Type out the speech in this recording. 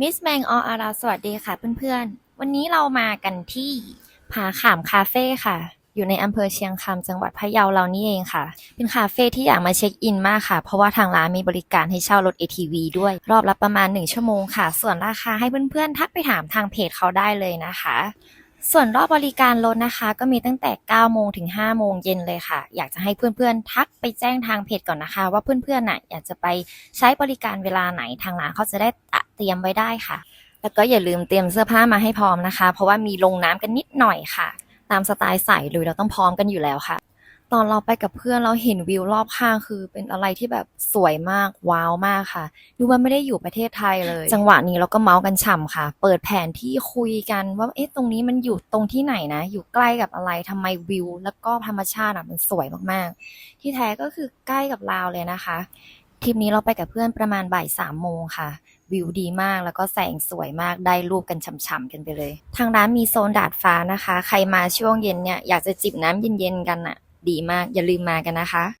มิสแมงอออาราสวัสดีค่ะเพื่อนๆ วันนี้เรามากันที่ผาขามคาเฟ่ค่ะ อยู่ในอำเภอเชียงคำจังหวัดพะเยาเรานี่เองค่ะ เป็นคาเฟ่ที่อยากมาเช็คอินมากค่ะ เพราะว่าทางร้านมีบริการให้เช่ารถ ATV ด้วย รอบละประมาณ 1 ชั่วโมงค่ะ ส่วนราคาให้เพื่อนๆ ทักไปถามทางเพจเขาได้เลยนะคะ ส่วนรอบบริการรถนะคะ ก็มีตั้งแต่ 9 โมงถึง 5 โมงเย็นเลยค่ะ อยากจะให้เพื่อนๆ ทักไปแจ้งทางเพจก่อนนะคะ ว่าเพื่อนๆน่ะอยากจะไปใช้บริการเวลาไหนทางร้านเขาจะได้ เตรียมไว้ได้ค่ะ แล้วก็อย่าลืมเตรียมเสื้อผ้ามาให้พร้อมนะคะ เพราะว่ามีลงน้ำกันนิดหน่อยค่ะ ตามสไตล์ใส่เลยเราต้องพร้อมกันอยู่แล้วค่ะ ตอนเราไปกับเพื่อนเราเห็นวิวรอบข้างคือเป็นอะไรที่แบบสวยมากว้าวมากค่ะดูว่าไม่ได้อยู่ประเทศไทยเลย จังหวะนี้เราก็เมาส์กันฉ่ำค่ะ เปิดแผนที่คุยกันว่าเอ๊ะตรงนี้มันอยู่ตรงที่ไหนนะ อยู่ใกล้กับอะไรทำไมวิว แล้วก็ธรรมชาติอะมันสวยมากๆ ที่แท้ก็คือใกล้กับลาวเลยนะคะ ทริปนี้เราไปกับเพื่อนประมาณบ่ายสามโมงค่ะ วิวดีมากแล้วก็แสงสวยมากได้รูปกันฉ่ำๆกันไปเลย ทางร้านมีโซนดาดฟ้านะคะ ใครมาช่วงเย็นเนี่ยอยากจะจิบน้ำเย็นๆกันอะ ดีมากอย่าลืมมากันนะคะ